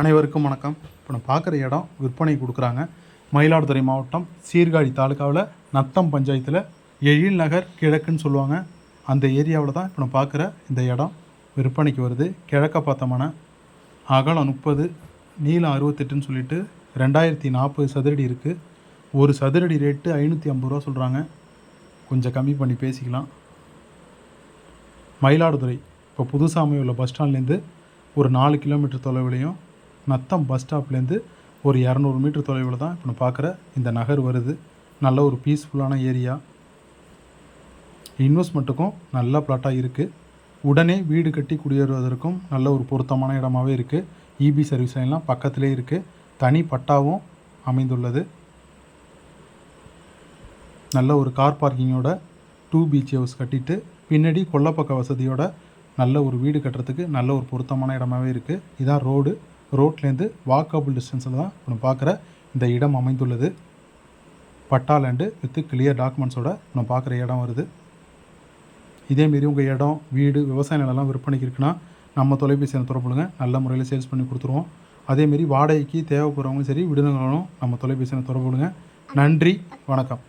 அனைவருக்கும் வணக்கம். இப்போ நம்ம பார்க்குற இடம் விற்பனை கொடுக்குறாங்க. மயிலாடுதுறை மாவட்டம் சீர்காழி தாலுக்காவில் நத்தம் பஞ்சாயத்தில் எழில் நகர் கிழக்குன்னு சொல்லுவாங்க. அந்த ஏரியாவில் தான் இப்போ நம்ம பார்க்குற இந்த இடம் விற்பனைக்கு வருது. கிழக்க பார்த்தோம்னா அகலம் முப்பது நீளம் அறுபத்தெட்டுன்னு சொல்லிட்டு ரெண்டாயிரத்தி நாற்பது சதுரடி இருக்குது ஒரு சதுரடி ரேட்டு ஐநூற்றி ஐம்பது ரூபா சொல்கிறாங்க கொஞ்சம் கம்மி பண்ணி பேசிக்கலாம். மயிலாடுதுறை இப்போ புதுசாமி உள்ள பஸ் ஸ்டாண்ட்லேருந்து ஒரு நாலு கிலோமீட்டர் தொலைவிலையும் நத்தம் பஸ் ஸ்டாப்லேருந்து ஒரு இரநூறு மீட்டர் தொலைவில் தான் இப்போ நான் பார்க்குற இந்த நகர் வருது. நல்ல ஒரு பீஸ்ஃபுல்லான ஏரியா இன்வெஸ்ட்மெண்ட்டுக்கும் நல்ல பிளாட்டாக இருக்குது உடனே வீடு கட்டி குடியேறுவதற்கும் நல்ல ஒரு பொருத்தமான இடமாவே இருக்குது இபி சர்வீஸ் லைன்லாம் பக்கத்துலேயே இருக்குது தனி பட்டாவும் அமைந்துள்ளது. நல்ல ஒரு கார் பார்க்கிங்கோட டூ பீச் ஹவுஸ் கட்டிட்டு பின்னாடி கொல்லப்பக்க வசதியோட நல்ல ஒரு வீடு கட்டுறதுக்கு நல்ல ஒரு பொருத்தமான இடமாவே இருக்குது இதான் ரோடு ரோட்லேருந்து வாக்கபிள் டிஸ்டன்ஸில் தான் நம்ம பார்க்குற இந்த இடம் அமைந்துள்ளது. பட்டா லேண்டு வித்து கிளியர் டாக்குமெண்ட்ஸோட நம்ம பார்க்குற இடம் வருது. இதேமாரி உங்கள் இடம் வீடு விவசாய நிலம்லாம் விற்பனைக்கு இருக்குன்னா நம்ம தொலைபேசியில் தொடர்புங்க நல்ல முறையில் சேல்ஸ் பண்ணி கொடுத்துருவோம். அதேமாரி வாடகைக்கு தேவைப்படுறவங்களும் சரி விடுதலும் நம்ம தொலைபேசியில் தொடர்புடுங்க நன்றி வணக்கம்.